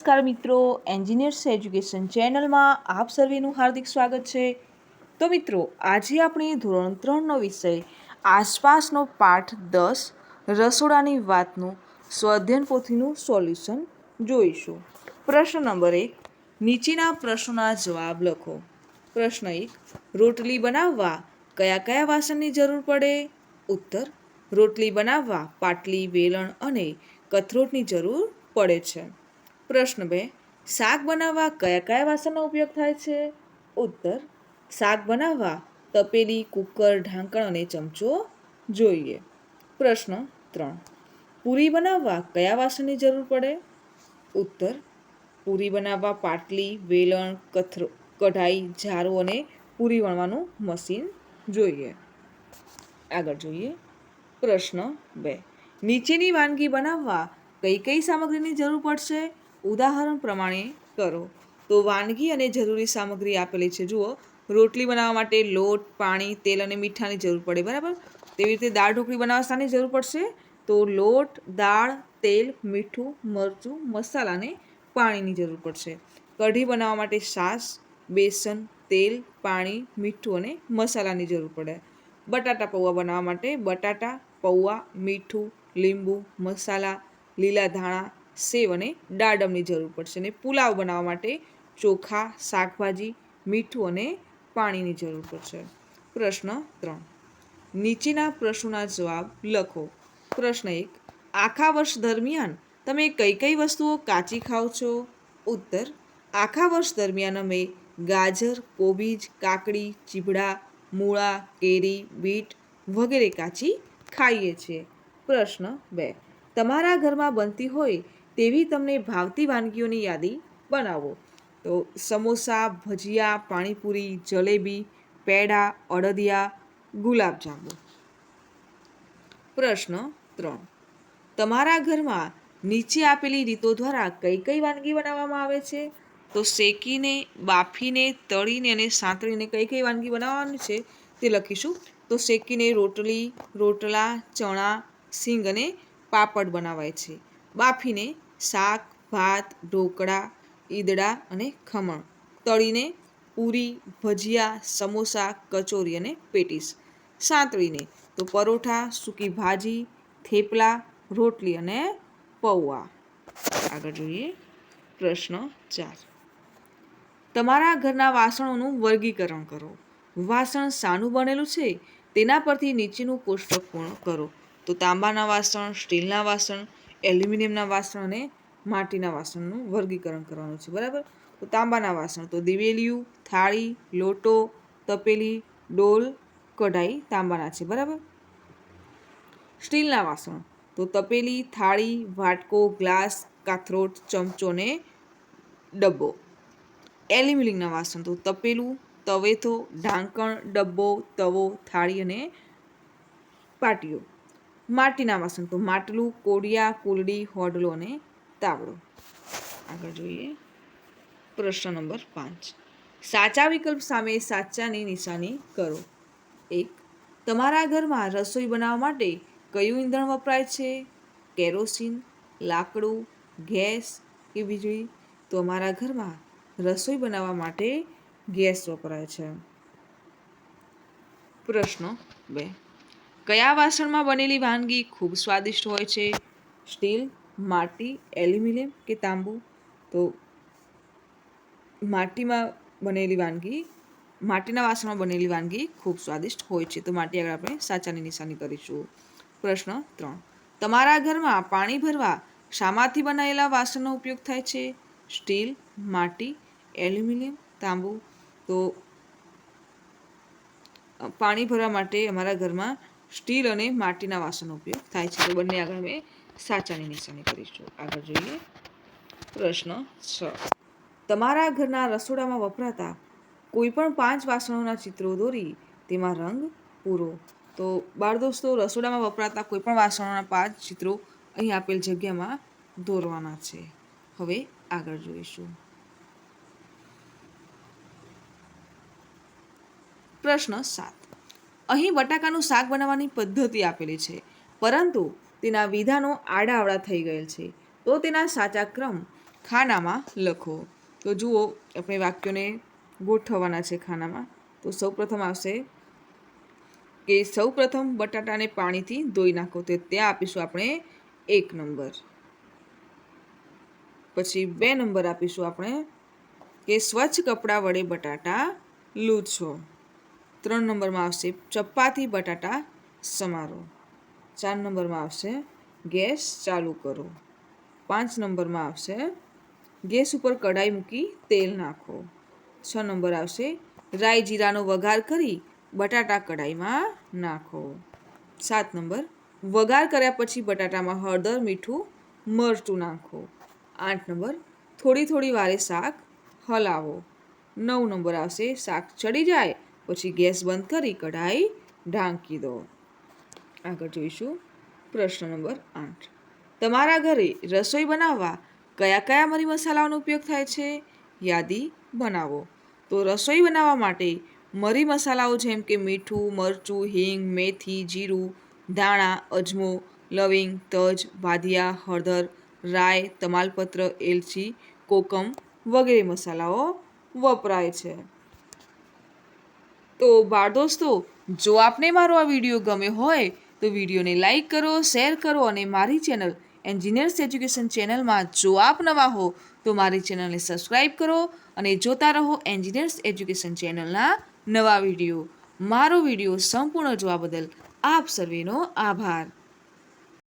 નમસ્કાર મિત્રો engineers education ચેનલમાં આપ સર્વેનું હાર્દિક સ્વાગત છે. તો મિત્રો, આજે આપણે ધોરણ ત્રણનો વિષય, આસપાસનો પાઠ દસ, રસોડાની વાતનું સ્વાધ્યન પોથીનું સોલ્યુશન જોઈશું. પ્રશ્ન નંબર એક, નીચેના પ્રશ્નોના જવાબ લખો. પ્રશ્ન એક, રોટલી બનાવવા કયા કયા વાસણની જરૂર પડે? ઉત્તર, રોટલી બનાવવા પાટલી, વેલણ અને કથરોટની જરૂર પડે છે. પ્રશ્ન બે, શાક બનાવવા કયા કયા વાસણનો ઉપયોગ થાય છે? ઉત્તર, શાક બનાવવા તપેલી, કુકર, ઢાંકણ અને ચમચો જોઈએ. પ્રશ્ન ત્રણ, પૂરી બનાવવા કયા વાસણની જરૂર પડે? ઉત્તર, પૂરી બનાવવા પાટલી, વેલણ, કથરો, કઢાઈ, ઝારો અને પૂરી વણવાનું મશીન જોઈએ. આગળ જોઈએ. પ્રશ્ન બે, નીચેની વાનગી બનાવવા કઈ કઈ સામગ્રીની જરૂર પડશે? ઉદાહરણ પ્રમાણે કરો. તો વાનગી અને જરૂરી સામગ્રી આપેલી છે. જુઓ, રોટલી બનાવવા માટે લોટ, પાણી, તેલ અને મીઠાની જરૂર પડે, બરાબર? તેવી રીતે દાળ ઢોકળી બનાવવા શાની જરૂર પડશે? તો લોટ, દાળ, તેલ, મીઠું, મરચું, મસાલા અને પાણીની જરૂર પડશે. કઢી બનાવવા માટે છાશ, બેસન, તેલ, પાણી, મીઠું અને મસાલાની જરૂર પડે. બટાટા પૌવા બનાવવા માટે બટાટા, પૌવા, મીઠું, લીંબુ, મસાલા, લીલા ધાણા સેવ અને દાડમની જરૂર પડશે અને પુલાવ બનાવવા માટે ચોખા, શાકભાજી, મીઠું અને પાણીની જરૂર પડશે. પ્રશ્ન ત્રણ. નીચેના પ્રશ્નોના જવાબ લખો. પ્રશ્ન એક. આખા વર્ષ દરમિયાન તમે કઈ કઈ વસ્તુઓ કાચી ખાઓ છો? ઉત્તર. આખા વર્ષ દરમિયાન અમે ગાજર, કોબીજ, કાકડી ચીભડા મૂળા, કેરી, બીટ વગેરે કાચી ખાઈએ છીએ. પ્રશ્ન બે. તમારા ઘરમાં બનતી હોય તેવી તમને ભાવતી વાનગીઓની યાદી બનાવો. તો સમોસા, ભજીયા, પાણીપુરી, જલેબી પેડા અડદિયા, ગુલાબજાંબુ. પ્રશ્ન ત્રણ. તમારા ઘરમાં નીચે આપેલી રીતો દ્વારા કઈ કઈ વાનગી બનાવવામાં આવે છે? તો શેકીને, બાફીને, તળીને અને સાંતળીને કઈ કઈ વાનગી બનાવવાની છે તે લખીશું. તો શેકીને રોટલી, રોટલા, ચણા, સિંગ અને પાપડ બનાવાય છે. બાફીને શાક, ભાત, ઢોકળા, ઈદડા અને ખમણ. તળીને પૂરી, ભજીયા, સમોસા, કચોરી અને પેટીસ. સાંતળીને તો પરોઠા, સૂકી ભાજી, થેપલા, રોટલી અને પૌવા. આગળ જોઈએ પ્રશ્ન ચાર. તમારા ઘરના વાસણોનું વર્ગીકરણ કરો. વાસણ શાનું બનેલું છે? તેના પરથી નીચેનું કોષ્ટક પૂર્ણ કરો. તો તાંબાના વાસણ, સ્ટીલના વાસણ એલ્યુમિનિયમના વાસણ અને માટીના વાસણનું વર્ગીકરણ કરવાનું છે, બરાબર? તો તાંબાના વાસણ, તો દિવેલિયું, થાળી, લોટો, તપેલી, ડોલ, કઢાઈ તાંબાના છે, બરાબર? સ્ટીલના વાસણ, તો તપેલી, થાળી, વાટકો, ગ્લાસ, કાથરોટ, ચમચો ને ડબ્બો. એલ્યુમિનિયમના વાસણ, તો તપેલું, તવેથો, ઢાંકણ, ડબ્બો, તવો, થાળી અને પાટીઓ. માટીના વાસણ તો માટલું, કોડિયા, કુલડી, હોડલો અને તાવડો. આગળ જોઈએ. પ્રશ્ન નંબર પાંચ. સાચા વિકલ્પ સામે સાચાની નિશાની કરો. એક, તમારા ઘરમાં રસોઈ બનાવવા માટે કયું ઈંધણ વપરાય છે? કેરોસીન, લાકડું, ગેસ કે વીજળી? તો અમારા ઘરમાં રસોઈ બનાવવા માટે ગેસ વપરાય છે. પ્રશ્ન બે. કયા વાસણમાં બનેલી વાનગી ખૂબ સ્વાદિષ્ટ હોય છે? સ્ટીલ, માટી, એલ્યુમિનિયમ કે તાંબુ? તો માટીમાં બનેલી વાનગી, માટીના વાસણમાં બનેલી વાનગી ખૂબ સ્વાદિષ્ટ હોય છે. તો માટી આગળ આપણે સાચાની નિશાની કરીશું. પ્રશ્ન ત્રણ. તમારા ઘરમાં પાણી ભરવા શામાંથી બનાવેલા વાસણનો ઉપયોગ થાય છે? સ્ટીલ, માટી, એલ્યુમિનિયમ, તાંબુ? તો પાણી ભરવા માટે અમારા ઘરમાં સ્ટીલ અને માટીના વાસણનો ઉપયોગ થાય છે. તો બંને આગળ અમે સાચાની નિશાની કરીશું. આગળ જોઈએ. પ્રશ્ન છ. તમારા ઘરના રસોડામાં વપરાતા કોઈપણ પાંચ વાસણોના ચિત્રો દોરી, તેમાં રંગ પૂરો. તો બાળ દોસ્તો, રસોડામાં વપરાતા કોઈપણ વાસણોના પાંચ ચિત્રો અહીં આપેલ જગ્યામાં દોરવાના છે. હવે આગળ જોઈશું. પ્રશ્ન સાત. અહીં બટાકાનું શાક બનાવવાની પદ્ધતિ આપેલી છે. પરંતુ તેના વિધાનો આડાઅવળા થઈ ગયેલ છે. તો તેના સાચા ક્રમ ખાનામાં લખો. તો જુઓ, આપણે વાક્યોને ગોઠવવાના છે ખાનામાં. તો સૌપ્રથમ આવશે કે સૌપ્રથમ બટાટાને પાણીથી ધોઈ નાખો. તો ત્યાં આપીશું આપણે એક નંબર. પછી બે નંબર આપીશું આપણે કે સ્વચ્છ કપડાં વડે બટાટા લૂછો. ત્રણ નંબરમાં આવશે ચપાતી બટાટા સમારો. ચાર નંબરમાં આવશે ગેસ ચાલુ કરો. પાંચ નંબરમાં આવશે ગેસ ઉપર કઢાઈ મૂકી તેલ નાખો. છ નંબર આવશે રાઈ જીરાનો વઘાર કરી બટાટા કઢાઈમાં નાખો. સાત નંબર, વઘાર કર્યા પછી બટાટામાં હળદર, મીઠું, મરચું નાખો. આઠ નંબર, થોડી થોડી વારે શાક હલાવો. નવ નંબર આવશે શાક ચડી જાય પછી ગેસ બંધ કરી કઢાઈ ઢાંકી દો. આગળ જોઈશું પ્રશ્ન નંબર આઠ. તમારા ઘરે રસોઈ બનાવવા કયા કયા મરી મસાલાઓનો ઉપયોગ થાય છે? યાદી બનાવો. તો રસોઈ બનાવવા માટે મરી મસાલાઓ જેમ કે મીઠું, મરચું, હિંગ, મેથી, જીરું, ધાણા, અજમો, લવિંગ, તજ, વાધિયા, હળદર રાય તમાલપત્ર, એલચી, કોકમ વગેરે મસાલાઓ વપરાય છે. તો બાળ દોસ્તો, જો આપને મારો આ વીડિયો ગમ્યો હોય, તો વિડીયોને લાઈક કરો, શેર કરો અને મારી ચેનલ એન્જિનિયર્સ એજ્યુકેશન ચેનલમાં જો આપ નવા હો, તો મારી ચેનલને સબસ્ક્રાઈબ કરો અને જોતા રહો એન્જિનિયર્સ એજ્યુકેશન ચેનલના નવા વીડિયો. મારો વીડિયો સંપૂર્ણ જોવા બદલ આપ સર્વેનો આભાર.